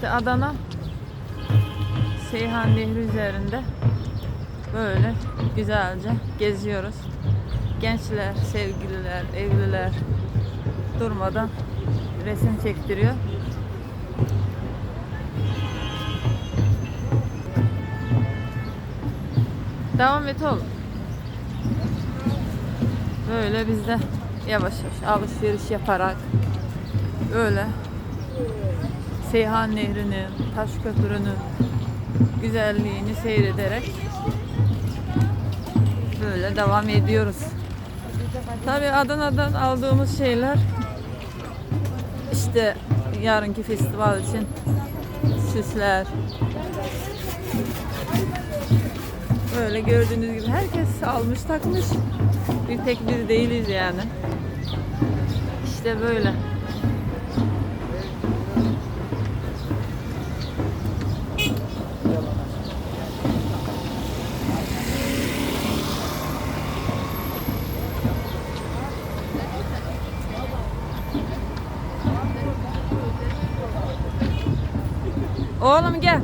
İşte Adana Seyhan Nehri üzerinde böyle güzelce geziyoruz. Gençler, sevgililer, evliler durmadan resim çektiriyor. Devam et oğlum. Böyle biz de yavaş yavaş alışveriş yaparak öyle Seyhan Nehri'nin, Taş Köprü'nün güzelliğini seyrederek böyle devam ediyoruz. Tabii Adana'dan aldığımız şeyler işte yarınki festival için süsler. Böyle gördüğünüz gibi herkes almış takmış. Bir tek biz değiliz yani. İşte böyle. Oğlum gel.